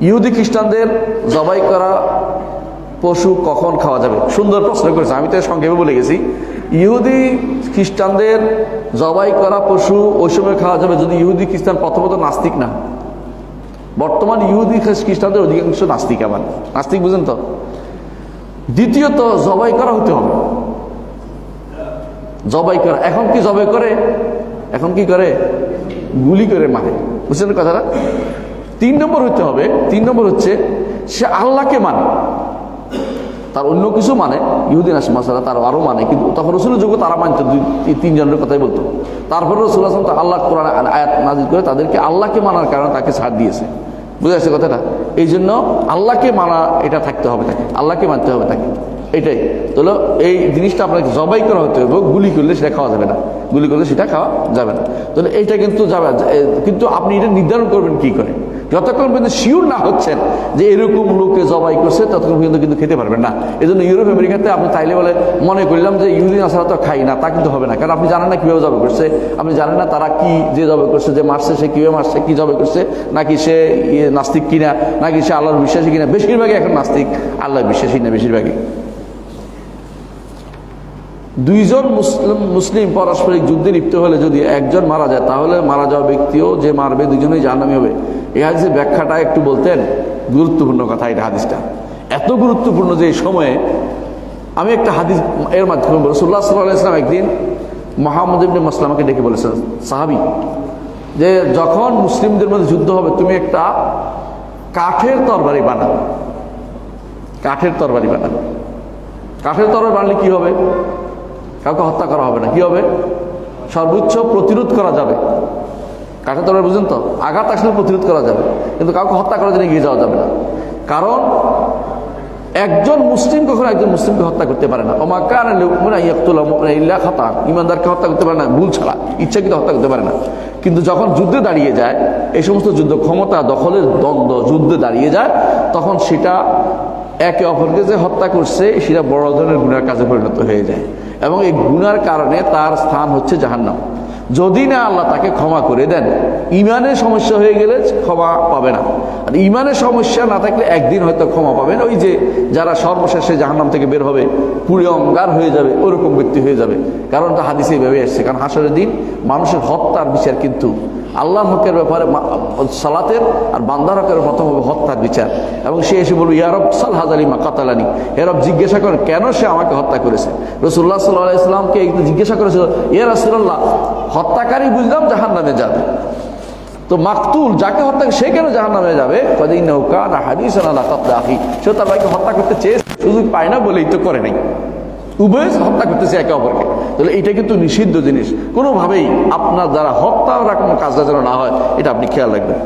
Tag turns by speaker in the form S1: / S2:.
S1: ইহুদি খ্রিস্টানদের জবাই করা পশু কখন খাওয়া যাবে? সুন্দর প্রশ্ন করেছে। আমি তো সংক্ষেপে বলে গেছি। ইহুদি খ্রিস্টানদের জবাই করা পশু ওই সময় খাওয়া যাবে যদি ইহুদি খ্রিস্টান প্রথমত নাস্তিক না। বর্তমান ইহুদি খ্রিস্টানদের অধিকাংশ নাস্তিক আবার। নাস্তিক বুঝেন তো? দ্বিতীয়ত, জবাই করা হতে হবে। জবাই করা। এখন কি জবাই করে? এখন কি করে? গুলি করে মারে। বুঝছেন কথাটা? তিন নম্বর হতে হবে, তিন নম্বর হচ্ছে সে আল্লাহকে মানে। তার অন্য কিছু মানে ইহুদিন আসে মাসালা তার আরও মানে কিন্তু তখন রসুলের যুগে তারা মানত তিনজনের কথাই বলতো। তারপরে রসুল আসলাম তো আল্লাহ কোরআন আয়াত নাজির করে তাদেরকে আল্লাহকে মানার কারণে তাকে ছাড় দিয়েছে। বুঝে আসছে কথাটা? এই জন্য আল্লাহকে মানা, এটা থাকতে হবে তাকে, আল্লাহকে মানতে হবে তাকে। এটাই। তাহলে এই জিনিসটা আপনাকে জবাই করা হতে হবে, গুলি করলে সেটা খাওয়া যাবে না। গুলি করলে সেটা খাওয়া যাবে না। তাহলে এইটা কিন্তু যাবে কিন্তু আপনি এটা নির্ধারণ করবেন কি করে? যতক্ষণ পর্যন্ত শিওর না হচ্ছেন যে এরকম লোকে জবাই করছে, ততক্ষণ পর্যন্ত কিন্তু খেতে পারবেন না। এই জন্য ইউরোপ আমেরিকাতে আপনি তাইলে বলে মনে করলাম যে ইহুদিন আসারা তো খাই না, তা কিন্তু হবে না। কারণ আপনি জানেন না কীভাবে জবাই করছে। আপনি জানেন না তারা কি, যে জবাই করছে, যে মারছে, সে কীভাবে মারছে, কী জবাই করছে, নাকি সে ইয়ে নাস্তিক কিনা, নাকি সে আল্লাহর বিশ্বাসী কিনা। বেশিরভাগই এখন নাস্তিক, আল্লাহ বিশ্বাসী না বেশিরভাগই। দুইজন মুসলিম মুসলিম পারস্পরিক যুদ্ধে লিপ্ত হলে যদি একজন মারা যায়, তাহলে মারা যাওয়া ব্যক্তিও যে মারবে দুজনেই জাহান্নামি হবে। এই হাদিসের ব্যাখ্যাটা একটু বলতেন, গুরুত্বপূর্ণ কথা এটা হাদিসটা। এত গুরুত্বপূর্ণ যে এই সময়ে আমি একটা হাদিস এর মাধ্যমে রসুল্লাহ সাল্লাহ ইসলাম একদিন মোহাম্মদ ইবনে মাসলামাকে ডেকে বলেছেন, সাহাবি, যে যখন মুসলিমদের মধ্যে যুদ্ধ হবে, তুমি একটা কাঠের তরবারি বানাও। কাঠের তরবারি বানাও। কাঠের তরবারি বানালে কি হবে? কাউকে হত্যা করা হবে না। কি হবে? সর্বোচ্চ প্রতিরোধ করা যাবে। কাঠের তরবারি বুঝেন তো? আঘাত আসলে প্রতিরোধ করা যাবে। কিন্তু কাউকে হত্যা করার জন্য এগিয়ে যাওয়া যাবে না। কারণ একজন মুসলিম কখনো একজন মুসলিমকে হত্যা করতে পারে না। ওমাকার ইল্লা ইমানদারকে হত্যা করতে পারে না, ভুল ছাড়া। ইচ্ছাকৃত হত্যা করতে পারে না। কিন্তু যখন যুদ্ধে দাঁড়িয়ে যায়, এই সমস্ত যুদ্ধ ক্ষমতা দখলের দ্বন্দ্ব যুদ্ধে দাঁড়িয়ে যায়, তখন সেটা একে অপরকে যে হত্যা করছে, সেটা বড় ধরনের গুণার কাজে পরিণত হয়ে যায়। এবং এই গুনার কারণে তার স্থান হচ্ছে জাহান্নাম। যদি না আল্লাহ তাকে ক্ষমা করে দেন, ইমানের সমস্যা হয়ে গেলে ক্ষমা পাবে না। আর ইমানের সমস্যা না থাকলে একদিন হয়তো ক্ষমা পাবেন ওই যে যারা সর্বশেষে জাহান্নাম থেকে বের হবে পুড়ে অঙ্গার হয়ে যাবে, ওরকম ব্যক্তি হয়ে যাবে। কারণটা হাদিসে এইভাবে আসছে। কারণ হাসরের দিন মানুষের হত্যার বিচার কিন্তু আল্লাহ হকের ব্যাপারে সালাতের আর বান্দার হকের প্রথম হবে হত্যার বিচার। এবং সে এসে বলবে ইয়ারব সাল হাজারি মা কাতালানি। এরব জিজ্ঞাসা করেন কেন সে আমাকে হত্যা করেছে? রসুল্লাহ সাল্লাহ ইসলামকে জিজ্ঞাসা করেছিল, ইয়া রসুল্লাহ হত্যাকারী বুঝলাম জাহান নামে যাবে। তো মাকতুল, যাকে হত্যা সে কেন জাহান নামে যাবে কদিন নৌকা না হাদিস না কাতলাহি সে তার ভাইকে হত্যা করতে চেয়ে সুযোগ পায় না বলেই তো করে নাই। উভয় হত্যা করতেছে একে অপরকে। তাহলে এটা কিন্তু নিষিদ্ধ জিনিস। কোনোভাবেই আপনার দ্বারা হত্যা কোনো কাজটা যেন না হয়, এটা আপনি খেয়াল রাখবেন।